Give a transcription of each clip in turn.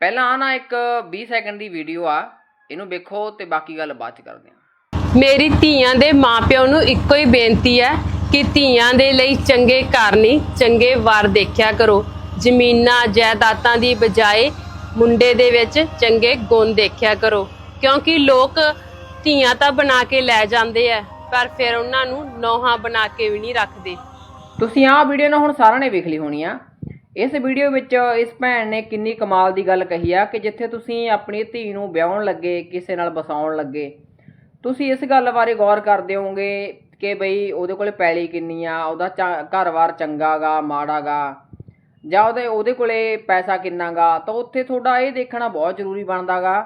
ਪਹਿਲਾਂ ਆ ਨਾ ਇੱਕ 20 ਸੈਕਿੰਡ ਦੀ ਵੀਡੀਓ ਆ ਇਹਨੂੰ ਵੇਖੋ ਤੇ ਬਾਕੀ ਗੱਲ ਬਾਅਦ ਚ ਕਰਦੇ ਹਾਂ। ਮੇਰੀ ਧੀਆਂ ਦੇ ਮਾਪਿਆਂ ਨੂੰ ਇੱਕੋ ਹੀ ਬੇਨਤੀ ਹੈ ਕਿ ਧੀਆਂ ਦੇ ਲਈ ਚੰਗੇ ਘਰ ਨਹੀਂ ਚੰਗੇ ਵਰ ਦੇਖਿਆ ਕਰੋ। ਜ਼ਮੀਨਾਂ ਜਾਇਦਾਦਾਂ ਦੀ ਬਜਾਏ ਮੁੰਡੇ ਦੇ ਵਿੱਚ ਚੰਗੇ ਗੁਣ ਦੇਖਿਆ ਕਰੋ। ਕਿਉਂਕਿ ਲੋਕ ਧੀਆਂ ਤਾਂ ਬਣਾ ਕੇ ਲੈ ਜਾਂਦੇ ਆ ਪਰ ਫਿਰ ਉਹਨਾਂ ਨੂੰ ਨੌਹਾਂ ਬਣਾ ਕੇ ਵੀ ਨਹੀਂ ਰੱਖਦੇ। ਤੁਸੀਂ ਆਹ ਵੀਡੀਓ ਨਾ ਹੁਣ ਸਾਰਿਆਂ ਨੇ ਵੇਖ ਲਈ ਹੋਣੀ ਆ। ਇਸ ਵੀਡੀਓ ਵਿੱਚ ਇਸ ਭੈਣ ਨੇ ਕਿੰਨੀ ਕਮਾਲ ਦੀ ਗੱਲ ਕਹੀ ਆ ਕਿ ਜਿੱਥੇ ਤੁਸੀਂ ਆਪਣੀ ਧੀ ਨੂੰ ਵਿਆਹਣ ਲੱਗੇ, ਕਿਸੇ ਨਾਲ ਵਸਾਉਣ ਲੱਗੇ, ਤੁਸੀਂ ਇਸ ਗੱਲ ਬਾਰੇ ਗੌਰ ਕਰਦੇ ਹੋਵੋਗੇ ਕਿ ਬਈ ਉਹਦੇ ਕੋਲੇ ਪੈਲੀ ਕਿੰਨੀ ਆ, ਉਹਦਾ ਚਾ- ਘਰ-ਬਾਰ ਚੰਗਾਗਾ ਮਾੜਾਗਾ ਜਾਂ ਉਹਦੇ ਉਹਦੇ ਕੋਲੇ ਪੈਸਾ ਕਿੰਨਾਗਾ ਤਾਂ ਉੱਥੇ ਤੁਹਾਡਾ ਇਹ ਦੇਖਣਾ ਬਹੁਤ ਜ਼ਰੂਰੀ ਬਣਦਾਗਾ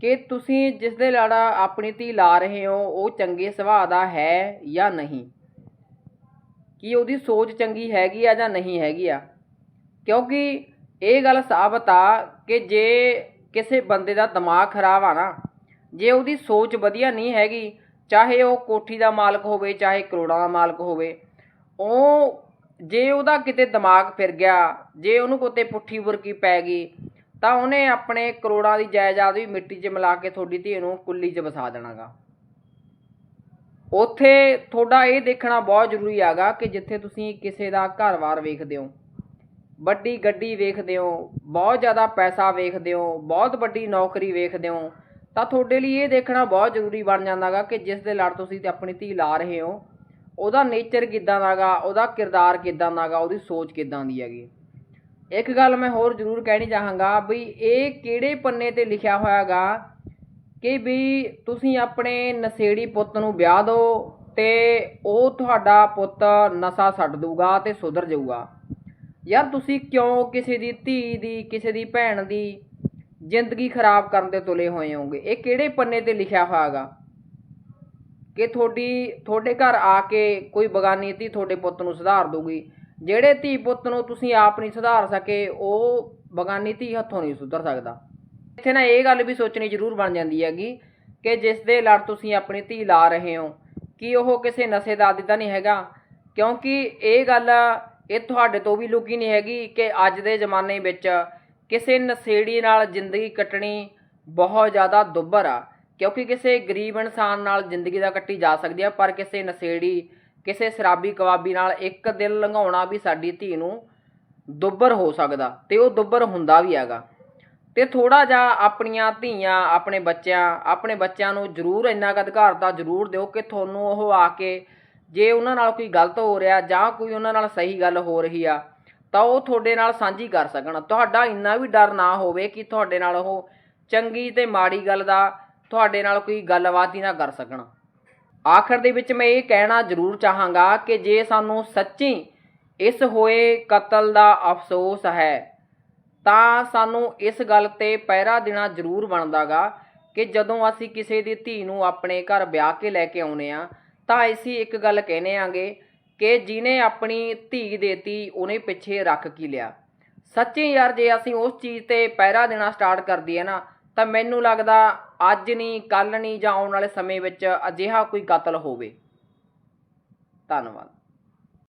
ਕਿ ਤੁਸੀਂ ਜਿਸ ਦੇ ਲਾੜਾ ਆਪਣੀ ਧੀ ਲਾ ਰਹੇ ਹੋ, ਉਹ ਚੰਗੇ ਸੁਭਾਅ ਦਾ ਹੈ ਜਾਂ ਨਹੀਂ? ਕਿ ਉਹਦੀ ਸੋਚ ਚੰਗੀ ਹੈਗੀ ਆ ਜਾਂ ਨਹੀਂ ਹੈਗੀ ਆ? ਕਿਉਂਕਿ ਇਹ ਗੱਲ ਸਾਬਤ ਆ ਕਿ ਜੇ ਕਿਸੇ ਬੰਦੇ ਦਾ ਦਿਮਾਗ ਖਰਾਬ ਆ ਨਾ, ਜੇ ਉਹਦੀ ਸੋਚ ਵਧੀਆ ਨਹੀਂ ਹੈਗੀ, ਚਾਹੇ ਉਹ ਕੋਠੀ ਦਾ ਮਾਲਕ ਹੋਵੇ, ਚਾਹੇ ਕਰੋੜਾਂ ਦਾ ਮਾਲਕ ਹੋਵੇ, ਉਹ ਜੇ ਉਹਦਾ ਕਿਤੇ ਦਿਮਾਗ ਫਿਰ ਗਿਆ, ਜੇ ਉਹਨੂੰ ਕੋਤੇ ਪੁੱਠੀ ਬੁਰਕੀ ਪੈ ਗਈ, ਤਾਂ ਉਹਨੇ ਆਪਣੇ ਕਰੋੜਾਂ ਦੀ ਜਾਇਦਾਦ ਵੀ ਮਿੱਟੀ 'ਚ ਮਿਲਾ ਕੇ ਤੁਹਾਡੀ ਧੀ ਨੂੰ ਕੁੱਲੀ 'ਚ ਵਸਾ ਦੇਣਾਗਾ। ਉੱਥੇ ਤੁਹਾਡਾ ਇਹ ਦੇਖਣਾ ਬਹੁਤ ਜ਼ਰੂਰੀ ਹੈਗਾ ਕਿ ਜਿੱਥੇ ਤੁਸੀਂ ਕਿਸੇ ਦਾ ਘਰ-ਬਾਰ ਵੇਖਦੇ ਹੋ। ਵੱਡੀ ਗੱਡੀ ਵੇਖਦੇ ਹੋ, ਬਹੁਤ ਜ਼ਿਆਦਾ ਪੈਸਾ ਵੇਖਦੇ ਹੋ, ਬਹੁਤ ਵੱਡੀ ਨੌਕਰੀ ਵੇਖਦੇ ਹੋ, ਤਾਂ ਤੁਹਾਡੇ ਲਈ ਇਹ ਦੇਖਣਾ ਬਹੁਤ ਜ਼ਰੂਰੀ ਬਣ ਜਾਂਦਾਗਾ ਕਿ ਜਿਸ ਦੇ ਲੜ ਤੁਸੀਂ ਤੇ ਆਪਣੀ ਧੀ ਲਾ ਰਹੇ ਹੋ, ਉਹਦਾ ਨੇਚਰ ਕਿੱਦਾਂ ਦਾਗਾ ਉਹਦਾ ਕਿਰਦਾਰ ਕਿੱਦਾਂ ਦਾਗਾ ਉਹਦੀ ਸੋਚ ਕਿੱਦਾਂ ਦੀ ਹੈਗੀ। ਇੱਕ ਗੱਲ ਮੈਂ ਹੋਰ ਜ਼ਰੂਰ ਕਹਿਣੀ ਚਾਹਾਂਗਾ ਵੀ ਇਹ ਕਿਹੜੇ ਪੰਨੇ ਤੇ ਲਿਖਿਆ ਹੋਇਆਗਾ ਕਿ ਵੀ ਤੁਸੀਂ ਆਪਣੇ ਨਸ਼ੇੜੀ ਪੁੱਤ ਨੂੰ ਵਿਆਹ ਦਿਓ ਤੇ ਉਹ ਤੁਹਾਡਾ ਪੁੱਤ ਨਸ਼ਾ ਛੱਡ ਦੂਗਾ ਤੇ ਸੁਧਰ ਜਾਊਗਾ। ਯਾਰ ਤੁਸੀਂ ਕਿਉਂ ਕਿਸੇ ਦੀ ਧੀ ਦੀ, ਕਿਸੇ ਦੀ ਭੈਣ ਦੀ ਜ਼ਿੰਦਗੀ ਖਰਾਬ ਕਰਨ ਦੇ ਤੁਲੇ ਹੋਏ ਹੋਗੇ ਇਹ ਕਿਹੜੇ ਪੰਨੇ ਤੇ ਲਿਖਿਆ ਹੋਇਆਗਾ ਕਿ ਤੁਹਾਡੀ, ਤੁਹਾਡੇ ਘਰ ਆ ਕੇ ਕੋਈ ਬਗਾਨੀ ਧੀ ਤੁਹਾਡੇ ਪੁੱਤ ਨੂੰ ਸੁਧਾਰ ਦੂਗੀ ਜਿਹੜੇ ਧੀ ਪੁੱਤ ਨੂੰ ਤੁਸੀਂ ਆਪ ਨਹੀਂ ਸੁਧਾਰ ਸਕੇ, ਉਹ ਬਗਾਨੀ ਧੀ ਹੱਥੋਂ ਨਹੀਂ ਸੁਧਰ ਸਕਦਾ। ਇੱਥੇ ਨਾ ਇਹ ਗੱਲ ਵੀ ਸੋਚਣੀ ਜ਼ਰੂਰ ਬਣ ਜਾਂਦੀ ਹੈਗੀ ਕਿ ਜਿਸ ਦੇ ਲੜ ਤੁਸੀਂ ਆਪਣੀ ਧੀ ਲਾ ਰਹੇ ਹੋ, ਕਿ ਉਹ ਕਿਸੇ ਨਸ਼ੇ ਦਾ ਆਦੀ ਤਾਂ ਨਹੀਂ ਹੈਗਾ? ਕਿਉਂਕਿ ਇਹ ਗੱਲ ਇਹ ਤੁਹਾਡੇ ਤੋਂ ਵੀ ਲੁਕੀ ਨਹੀਂ ਹੈਗੀ ਕਿ ਅੱਜ ਦੇ ਜ਼ਮਾਨੇ ਵਿੱਚ ਕਿਸੇ ਨਸ਼ੇੜੀ ਨਾਲ ਜ਼ਿੰਦਗੀ ਕੱਟਣੀ ਬਹੁਤ ਜ਼ਿਆਦਾ ਦੁੱਭਰ ਆ, ਕਿਉਂਕਿ ਕਿਸੇ ਗਰੀਬ ਇਨਸਾਨ ਨਾਲ ਜ਼ਿੰਦਗੀ ਦਾ ਕੱਟੀ ਜਾ ਸਕਦੀ ਆ, ਪਰ ਕਿਸੇ ਨਸ਼ੇੜੀ, ਕਿਸੇ ਸ਼ਰਾਬੀ ਕਵਾਬੀ ਨਾਲ ਇੱਕ ਦਿਨ ਲੰਘਾਉਣਾ ਵੀ ਸਾਡੀ ਧੀ ਨੂੰ ਦੁੱਬਰ ਹੋ ਸਕਦਾ ਤੇ ਉਹ ਦੁੱਬਰ ਹੁੰਦਾ ਵੀ ਹੈਗਾ। ਤੇ ਥੋੜਾ ਜਿਹਾ ਆਪਣੀਆਂ ਧੀਆਂ, ਆਪਣੇ ਬੱਚਿਆਂ ਆਪਣੇ ਬੱਚਿਆਂ ਨੂੰ ਜ਼ਰੂਰ ਇੰਨਾ ਕੁ ਅਧਿਕਾਰ ਤਾਂ ਜ਼ਰੂਰ ਦਿਓ ਕਿ ਤੁਹਾਨੂੰ ਉਹ ਆ ਕੇ ਜੇ ਉਹਨਾਂ ਨਾਲ ਕੋਈ ਗਲਤ ਹੋ ਰਿਹਾ ਜਾਂ ਕੋਈ ਉਹਨਾਂ ਨਾਲ ਸਹੀ ਗੱਲ ਹੋ ਰਹੀ ਆ, ਤਾਂ ਉਹ ਤੁਹਾਡੇ ਨਾਲ ਸਾਂਝੀ ਕਰ ਸਕਣ। ਤੁਹਾਡਾ ਇੰਨਾ ਵੀ ਡਰ ਨਾ ਹੋਵੇ ਕਿ ਤੁਹਾਡੇ ਨਾਲ ਉਹ ਚੰਗੀ ਤੇ ਮਾੜੀ ਗੱਲ ਦਾ ਤੁਹਾਡੇ ਨਾਲ ਕੋਈ ਗੱਲਬਾਤ ਹੀ ਨਾ ਕਰ ਸਕਣ। ਆਖਰ ਦੇ ਵਿੱਚ ਮੈਂ ਇਹ ਕਹਿਣਾ ਜ਼ਰੂਰ ਚਾਹਾਂਗਾ ਕਿ ਜੇ ਸਾਨੂੰ ਸੱਚੀ ਇਸ ਹੋਏ ਕਤਲ ਦਾ ਅਫਸੋਸ ਹੈ, ਤਾਂ ਸਾਨੂੰ ਇਸ ਗੱਲ ਤੇ ਪਹਿਰਾ ਦੇਣਾ ਜ਼ਰੂਰ ਬਣਦਾਗਾ ਕਿ ਜਦੋਂ ਅਸੀਂ ਕਿਸੇ ਦੀ ਧੀ ਨੂੰ ਆਪਣੇ ਘਰ ਵਿਆਹ ਕੇ ਲੈ ਕੇ ਆਉਨੇ ਆ ਤਾਂ ਅਸੀਂ ਇੱਕ ਗੱਲ ਕਹਿੰਦੇ ਆਂਗੇ ਕਿ ਜਿਹਨੇ ਆਪਣੀ ਧੀ ਦੇਤੀ, ਉਹਨੇ ਪਿੱਛੇ ਰੱਖ ਕੀ ਲਿਆ। ਸੱਚੀ ਯਾਰ, ਜੇ ਅਸੀਂ ਉਸ ਚੀਜ਼ ਤੇ ਪਹਿਰਾ ਦੇਣਾ ਸਟਾਰਟ ਕਰ ਦਈਏ ਨਾ, ਤਾਂ ਮੈਨੂੰ ਲੱਗਦਾ ਅੱਜ ਨਹੀਂ ਕੱਲ ਨਹੀਂ ਜਾਂ ਆਉਣ ਵਾਲੇ ਸਮੇਂ ਵਿੱਚ ਅਜਿਹਾ ਕੋਈ ਕਤਲ ਹੋਵੇ। ਧੰਨਵਾਦ।